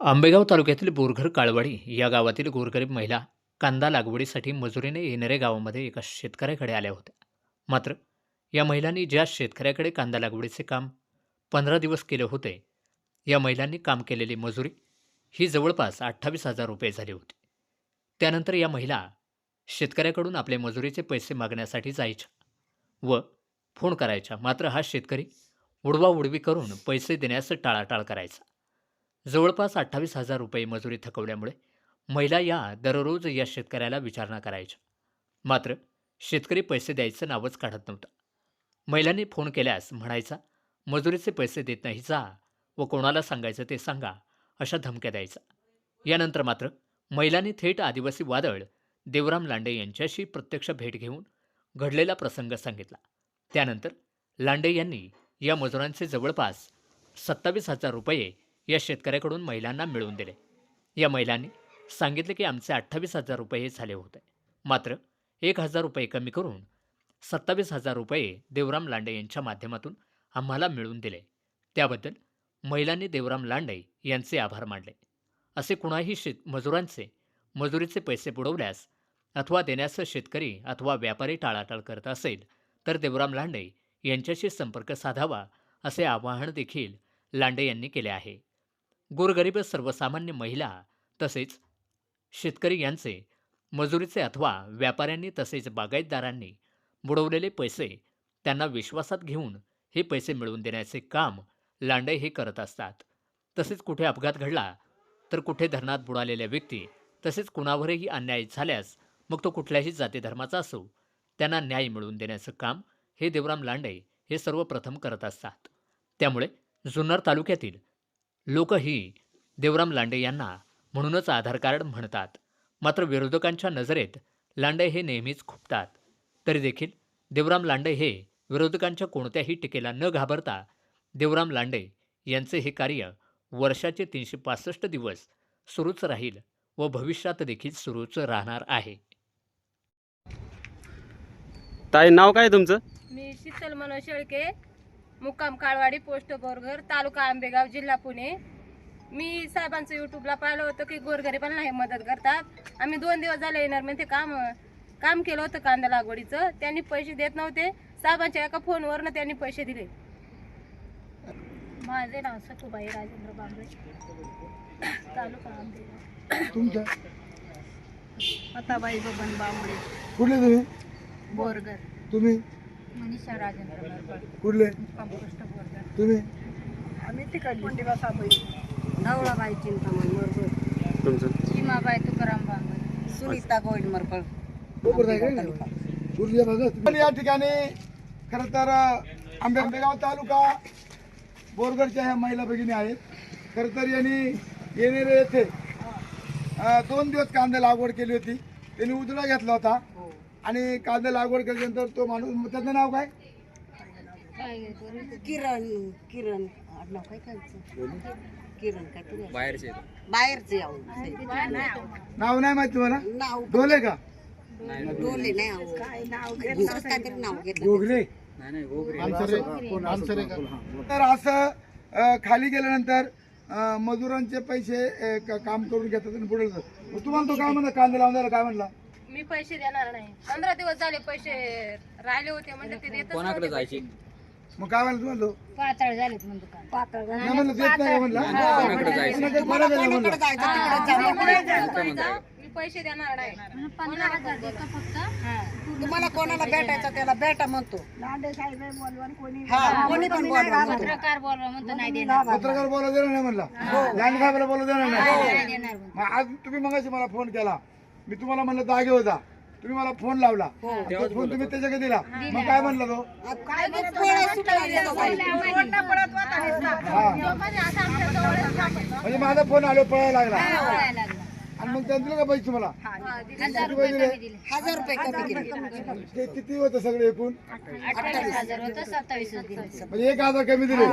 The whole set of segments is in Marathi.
आंबेगाव तालुक्यातील बोरघर काळवाडी या गावातील गोरगरीब महिला कांदा लागवडीसाठी मजुरीने येणारे गावामध्ये एका शेतकऱ्याकडे आल्या होत्या. मात्र या महिलांनी ज्या शेतकऱ्याकडे कांदा लागवडीचे काम पंधरा दिवस केले होते या महिलांनी काम केलेली मजुरी ही जवळपास अठ्ठावीस हजार रुपये झाली होती. त्यानंतर या महिला शेतकऱ्याकडून आपले मजुरीचे पैसे मागण्यासाठी जायच्या व फोन करायच्या. मात्र हा शेतकरी उडवा उडवी करून पैसे देण्यास टाळाटाळ करायचा. जवळपास अठ्ठावीस हजार रुपये मजुरी थकवल्यामुळे महिला या दररोज या शेतकऱ्याला विचारणा करायच्या. मात्र शेतकरी पैसे द्यायचं नावच काढत नव्हता. महिलांनी फोन केल्यास म्हणायचा मजुरीचे पैसे देत नाही जा व कोणाला सांगायचं ते सांगा अशा धमक्या द्यायचा यानंतर मात्र महिलांनी थेट आदिवासी वादळ देवराम लांडे यांच्याशी प्रत्यक्ष भेट घेऊन घडलेला प्रसंग सांगितला. त्यानंतर लांडे यांनी या मजुरांचे जवळपास सत्तावीस हजार रुपये या शेतकऱ्याकडून महिलांना मिळवून दिले. या महिलांनी सांगितले की आमचे अठ्ठावीस हजार रुपये झाले होते. मात्र एक हजार रुपये कमी करून सत्तावीस हजार रुपये देवराम लांडे यांच्या माध्यमातून आम्हाला मिळवून दिले. त्याबद्दल महिलांनी देवराम लांडे यांचे आभार मानले. असे कुणाही शेत मजुरांचे मजुरीचे पैसे बुडवल्यास अथवा देण्यास शेतकरी अथवा व्यापारी टाळाटाळ करत असेल तर देवराम लांडे यांच्याशी संपर्क साधावा असे आवाहन देखील लांडे यांनी केले आहे. गोरगरीब सर्वसामान्य महिला तसेच शेतकरी यांचे मजुरीचे अथवा व्यापाऱ्यांनी तसेच बागायतदारांनी बुडवलेले पैसे त्यांना विश्वासात घेऊन हे पैसे मिळवून देण्याचे काम लांडे हे करत असतात. तसेच कुठे अपघात घडला तर कुठे धरणात बुडालेल्या व्यक्ती तसेच कुणावरही अन्याय झाल्यास मग तो कुठल्याही जाती धर्माचा असो त्यांना न्याय मिळवून देण्याचं काम हे देवराम लांडे हे सर्वप्रथम करत असतात. त्यामुळे जुन्नर तालुक्यातील लोकही देवराम लांडे यांना म्हणूनच आधार कार्ड म्हणतात. मात्र विरोधकांच्या नजरेत लांडे हे नेहमीच खुपतात. तरी देखील देवराम लांडे हे विरोधकांच्या कोणत्याही टीकेला न घाबरता देवराम लांडे यांचे हे कार्य वर्षाचे तीनशे पासष्ट दिवस सुरूच राहील व भविष्यात देखील सुरूच राहणार आहे. ताई नाव काय तुमचं? मी शीतल मनोज शेळके. मुक्काम काळवाडी पोस्ट बोरघर तालुका आंबेगाव जिल्हा पुणे. मी साहेबांचं युट्यूबला पाहिलं होतं की गोरगरिबांना हे मदत करतात. आम्ही दोन दिवस झाले येणार म्हणजे काम काम केलं होतं कांदा लागवडीचं. त्यांनी पैसे देत नव्हते. साहेबांच्या एका फोनवरनं त्यांनी पैसे दिले. माझे नाव सखूबाई राजेंद्र बांबळे. तालुका आंबेगाव. मताबाई बबन बांबळे. कुठले तुम्ही? बोरघर. तुम्ही? मनीषा राजेंद्र कुठले? तुम्ही? आम्ही तिकडली नवळाबाई चिंतामण मरगळ. तुमचं? तुकाराम बांगर. सुनीता गोविंद मरकळ बरोबर आहे का? नाही? सुरल्या भागात पण या ठिकाणी खरं तर आंबे आंबेगाव तालुका बोरगडच्या ह्या महिला भगिनी आहेत. खरं तर यांनी येणेरे येथे अं, दोन दिवस कांदा लागवड केली होती. त्यांनी उजळा घेतला होता. आणि कांदा लागवड केल्यानंतर तो माणूस त्याचं नाव काय? किरण किरण. आडनाव काय करायचं किरण काय बाहेरचे बाहेरचे आहो नाव नाही माहिती तुम्हाला? नाव डोले का? डोले नाही आहो दुसरंच काहीतरी नाव घेतलं तर असं अं, खाली गेल्यानंतर अं, मजुरांचे पैसे अं, क- काम करून घेतात आणि पुढे जातात. मग तुम्हाला तो काय म्हणला? कांदा लावून द्यायला काय म्हणला? मी पैसे देणार नाही. पंधरा दिवस झाले पैसे राहिले होते म्हणजे ते देतच नव्हते पैसे. मग काय म्हणलं तुम्हाला तो? पातळ झालेत काय पातळ नाही म्हणलं देत नाही म्हणलं. कोणाकडे जायचं? मी पैसे देणार नाही. तुम्हाला कोणाला भेटायचं त्याला भेटा म्हणतो. हा कोणी पण बोलवा म्हणतो. पत्रकार बोलवा म्हणतो नाही देणार. पत्रकार बोला देणार नाही म्हणला. बोला देणार नाही. मग आज तुम्ही मगाशी मला फोन केला. मी तुम्हाला म्हणलं जागे होता तुम्ही मला फोन लावला. तो फोन तुम्ही त्याच्याकडे दिला. मग काय म्हणला तो? काय मग पोळ्या सुटल्या गेल्या बाई. हा. म्हणजे माझा फोन आलो पळायला लागला. आणि मग त्यांनी दिलं का पैसे तुम्हाला किती दिले? हजार रुपये कमी केले. ते किती होतं सगळे एकूण? अठ्ठावीस हजार होतं सत्तावीस दिले. म्हणजे एक हजार कमी दिले.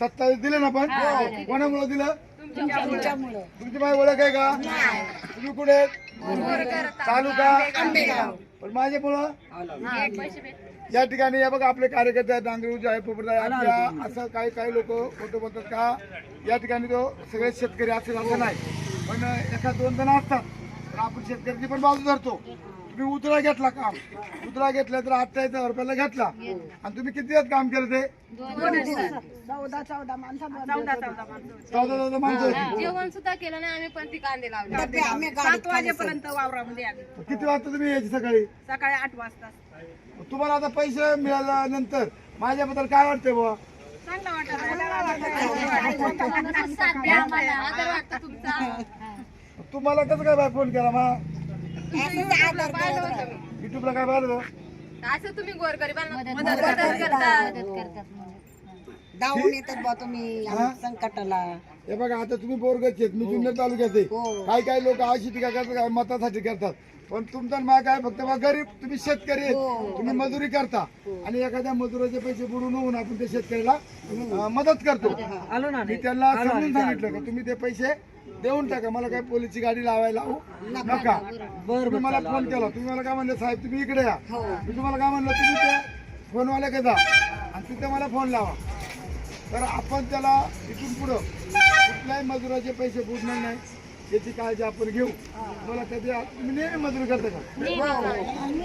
सत्तावीस दिले ना पण? कोणामुळे दिलं? तुमची माझी ओळख आहे का? तुम्ही कुठे आहेत? तालुका पण माझे पैसे या ठिकाणी या बघा आपले कार्यकर्ते आहेत नांगरूज आहे पोपट आहे आपल्या असं काही काही लोक खोटं बोलतात का? या ठिकाणी तो सगळे शेतकरी असे असं नाही. पण एका दोन जण असतात तर आपण शेतकऱ्यांची पण बाजू धरतो. तुम्ही उतरा घेतला काम. उतरा घेतला तर अठ्ठावीस हजार रुपयाला घेतला. आणि तुम्ही किती दिवस काम केलं ते? चौदा चौदा माणसं होती. जेवण सुद्धा केलं नाही आम्ही पण ती कांदे लावले. ते आम्ही गाडीत वाजेपर्यंत वावरामध्ये आम्ही. किती वाजता तुम्ही यायची सकाळी? सकाळी आठ वाजता. तुम्हाला आता पैसे मिळाल्यानंतर माझ्याबद्दल काय वाटतंय बुवा? आदर वाटतं तुमचा. तुम्हाला कसं काय बाय फोन केला मग. युट्यूबला काय पाहिलं? असं तुम्ही गोरगरिबांना मदत करता. धावून येतात बा तुम्ही हा? संकटाला. हे बघा आता तुम्ही बोरगचे मी जुन्नर तालुक्यात आहे हो. काही काही लोक अशी टीका करतात काय मतासाठी करतात. पण तुमचा मा काय फक्त बा गरीब तुम्ही शेतकरी आहेत. हो. तुम्ही मजुरी करता. आणि एखाद्या मजुराचे पैसे बुडून होऊन आपण त्या शेतकऱ्याला मदत करतो. मी त्यांना समजून सांगितलं का तुम्ही ते पैसे देऊन टाका मला काय पोलीसची गाडी लावायला लावू? नका. तुम्ही मला फोन केला. तुम्ही मला काय म्हणले साहेब तुम्ही इकडे या. हो. मी तुम्हाला काय म्हणलं तुम्ही ते फोनवाल्याकडे जा. आणि तिथे मला फोन लावा. तर आपण त्याला इथून पुढं कुठल्याही मजुराचे पैसे बुडणार नाही. याची काळजी आपण घेऊ. मला कधी तुम्ही नेहमी मजुरी करता का?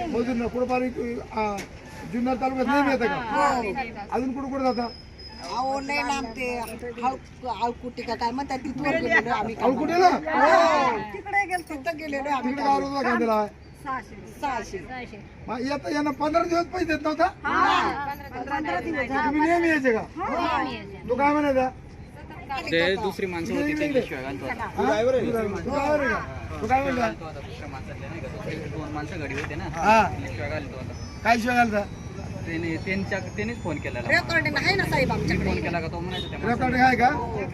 मजूर ना कुठं जुन्नर तालुक्यात नेहमी येतं का? अजून कुठं कुठं जाता? अहो लय लांब ते आळकुटी का काय म्हणतात तिथवर गेलेलो आम्ही. अहो कुठेला तिकडे गेलो तिथं गेलेलो आम्ही. तिकडे गावला होता कांद्याला सहाशे मग येता यांना पंधरा दिवस पैसे देत नव्हता? तुम्ही नेहमी यायचे का? तो काय म्हणायचा? ते दुसरी माणसं होती. तू काय म्हणला? नाही दोन माणसं होते ना. हा. शिवाय घालता? त्याने त्यांच्या त्यानेच फोन केलेला रेकॉर्डिंग आहे ना साहेब आमच्याकडे. फोन केला का तो म्हणायचा त्या रेकॉर्डिंग आहे का?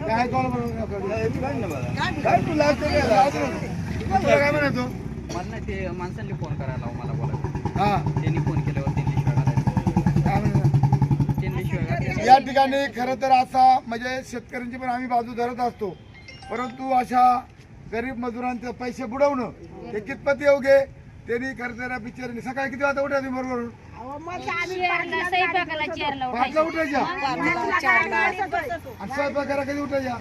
काय कॉल तू. तुला काय म्हणतो मला नाही ते माणसांनी फोन करायला लावा मला बोला हा. त्यांनी फोन केल्यावर त्यांनी शिवाय घालायचं. काय म्हणतो त्यांनी शिवाय घालायचं या ठिकाणी खरं तर असा म्हणजे शेतकऱ्यांची पण आम्ही बाजू धरत असतो. परंतु अशा गरीब मजुरांचे पैसे बुडवणं हे कितपत योग्य आहे? त्यांनी तर बिचारांनी सकाळी किती वाजता उठायचे बरोबर? पाचला उठायच्या आणि स्वयंपाक कधी उठायच्या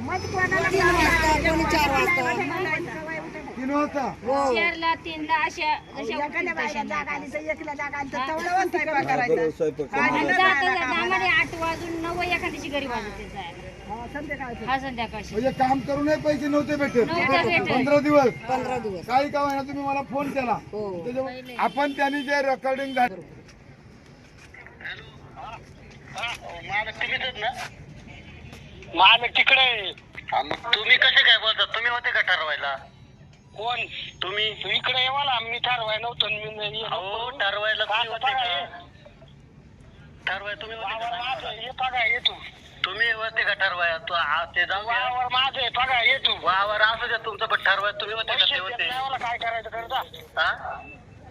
तीन वाजता. आणि जाता जाता आम्हाला आठ वाजून नऊ एखाद्याची गरीब वाजते जायला. हा संध्याकाळची. म्हणजे काम करूनही पैसे नव्हते भेटत. पंधरा दिवस. पंधरा दिवस. काही का होईना तुम्ही मला फोन केला. हो. त्याच्यामुळे आपण त्यांनी जे रेकॉर्डिंग झालं मालक तिकडे तुम्ही कसे काय बोलता? तुम्ही होते का ठरवायला? कोण? तुम्ही इकडे येवाला मी ठरवाय नव्हतो हो ठरवायला तुम्ही होते का? ठरवाय तुम्ही होते का? ये ये तुम्ही होते का ठरवाय? तू आ- ते जाऊ वावर माझे पगा ये तू. वावर असू द्या तुमचं पण ठरवाय तुम्ही होते का ते होते. काय करायचं करता हा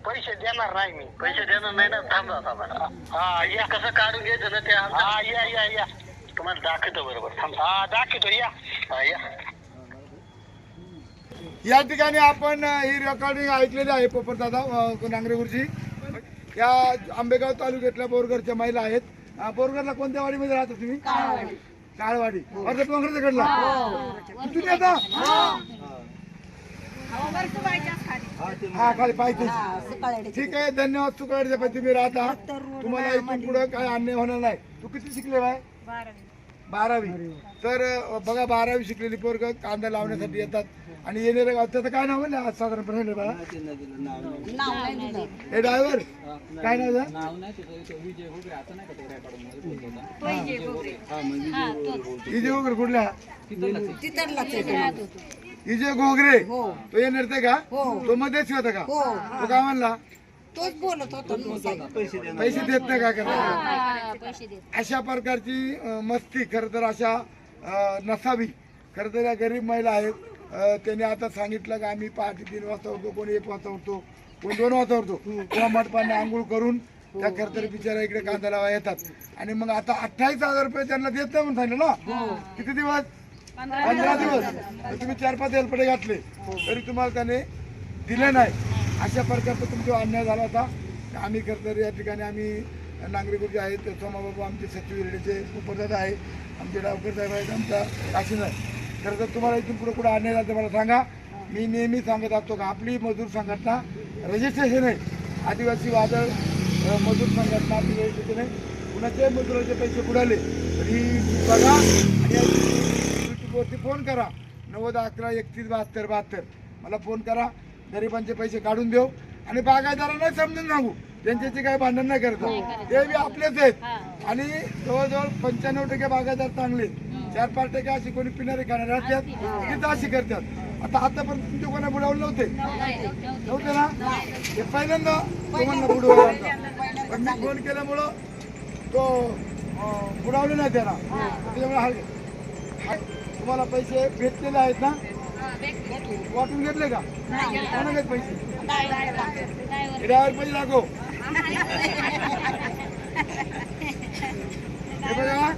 पैसे देणार नाही मी. पैसे देणार नाही ना? थांबा थांबा हा या. कसं काढून घ्यायचं ना ते हा या या या. तुम्हाला दाखवतो बरोबर हा दाखवतो या. हा या. या ठिकाणी आपण अ, ही रेकॉर्डिंग ऐकलेली आहे पोपट दादा नांगरे गुरुजी. या आंबेगाव तालुक्यातल्या बोरगरच्या महिला आहेत. बोरगरला कोणत्या वाडीमध्ये राहता तुम्ही? काळवाडी. अर्ध डोंगरच्या कडला कुठून येता हा. खाली. पाहिजे. हा, ठीक आहे धन्यवाद तुकडे पण तुम्ही राहता. तुम्हाला इथून पुढे काय अन्याय होणार नाही. तू किती शिकले बाय? बारावी. तर बघा बारावी शिकलेली पोरग कांदा लावण्यासाठी येतात. आणि येणारे गाव त्याचं काय नाव म्हणलं? आज साधारणपणे बाळा हे ड्रायव्हर काय नाव आहे? नाव नाही तिथं इथं विजय वगैरे आता नाही का तो रेकॉर्ड इजे घोगरे कुठल्या तो. इजे घोगरे हो तो येणार ते का? हो. तो मध्येच होता का? हो. तो काय म्हणला? तोच बोलत होता. पैसे देत नाही का देत अशा प्रकारची मस्ती खरं तर अशा नसावी. खरं तर या गरीब महिला आहेत. त्यांनी आता सांगितलं की आम्ही पहाटे तीन वाजता उठतो कोणी एक वाजता उठतो कोणी दोन वाजता उठतो. किंवा मटपाने आंघोळ करून त्या खरं तर बिचारा इकडे कांदा लावा येतात. आणि मग आता अठ्ठावीस हजार रुपये त्यांना देत नाही म्हणून सांगितलं ना? किती दिवस? पंधरा दिवस. तुम्ही चार पाच हेलपडे घातले. तरी तुम्हाला त्याने दिले नाही. अशा प्रकारचा तुमचा अन्याय झाला होता. आम्ही खरं तर या ठिकाणी आम्ही नागरिक आहेत सोमाबाबू आमचे सचिव रेड्डीचे उपदादा आहे आमचे डावकर साहेब आहेत आमचा काशीनाथ. खरं तर तुम्हाला इथून पुढे कुठं आणले जातं मला सांगा. मी नेहमी सांगत असतो का आपली मजूर संघटना रजिस्ट्रेशन आहे. आदिवासी वादळ मजूर संघटना आपली रजिस्ट्रेशन आहे. कुणाचे मजुराचे पैसे बुडाले तरी बघा आणि फोन करा. नव्वद अकरा एकतीस बहात्तर बहात्तर. मला फोन करा गरिबांचे पैसे काढून देऊ. आणि बागायदारांना समजून सांगू. त्यांच्याशी काही भांडण नाही करत. ते बी आपलेच आहेत. आणि जवळजवळ पंच्याण्णव टक्के बागायदार चांगले चार पाच टक्के अशी कोणी पिणारे खाणारे असतात तिथं अशी करतात. आता आतापर्यंत तुमचे कोणा बुडावले नव्हते? नव्हते. ना? हे पहिल्यांदा तुम्हाला बुडवला पण मी फोन केल्यामुळं तो बुडावले नाही त्याला. त्याच्यामुळे तुम्हाला पैसे भेटलेले आहेत ना? वाटून घेतले का? कोणा घेत पैसे? ड्रायव्हर पैसे दाखव. हे बघा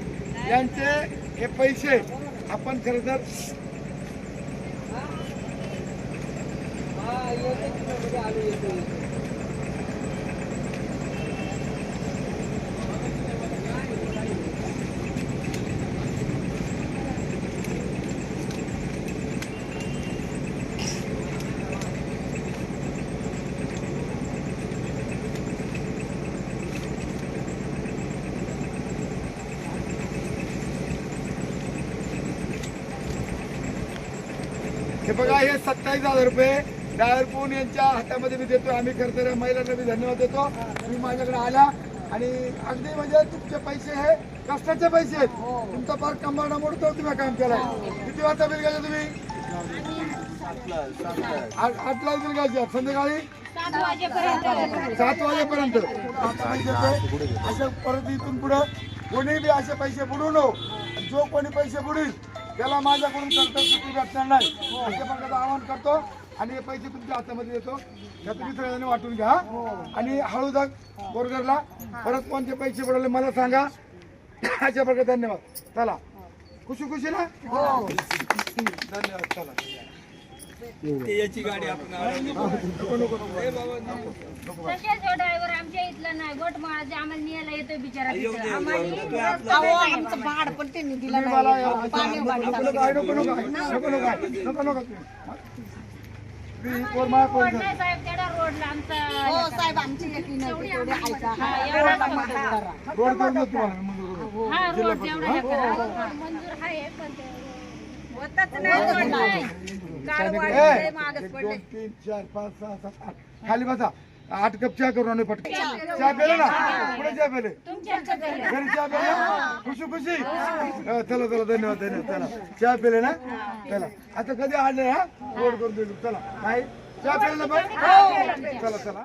यांचे हे पैसे आपण खरं तर हे बघा हे सत्तावीस हजार रुपये. पोन यांच्या हातामध्ये मी देतो आम्ही खरं तर या महिलांना मी धन्यवाद देतो. तुम्ही माझ्याकडे आला आणि अगदी म्हणजे तुमचे पैसे हे कष्टाचे पैसे आहेत. तुमचा फार कंबाडा मोडतो तुम्ही काम केलाय. किती वाजता बिल घ्यायचं तुम्ही? आठ आठला बिल घ्यायचे संध्याकाळी? सात वाजेपर्यंत. असं परत इथून पुढं कोणी बी असे पैसे बुडू नको जो कोणी पैसे बुडील त्याला माझ्याकडून करता सुट्टी भेटणार नाही. अशा प्रकारचं आवाहन करतो आणि हे पैसे तुमच्या हातामध्ये देतो. त्या तुम्ही सगळ्यांनी वाटून घ्या. आणि हळूदा बोरगरला परत कोणते पैसे बुडवले मला सांगा. अशा प्रकारे धन्यवाद. चला. खुशी खुशी ना? धन्यवाद. चला. याची गाडी आपण नको नको नको तसेच ड्रायव्हर आमच्या इथला नाही गोटमाळाचे आम्हाला न्यायला येतोय बिचारा तिथं. अहो आमचं भाड पण त्यांनी दिलं नाही. पाणी आहे, रोड पोरगं. नाही साहेब तेवढा रोडला आमचा हो साहेब आमची लेकी नाही तेवढी ऐका. हा, एवढा करून. हा रोड तेवढा हे करा. मंजूर आहे पण ते होतच नाही. दोन तीन चार पाच सहा सात आठ. खाली बसा. आठ कप चहा करून आणू पटकन. चहा पेले. ना? पुढे चहा पेले. घरी चहा पेले? खुशी खुशी? हा, चला चला धन्यवाद धन्यवाद चला. चहा पेले ना? चला. आता कधी आले हा? रोड करून देतो. चला. काय चहा पेले ना पण चला चला.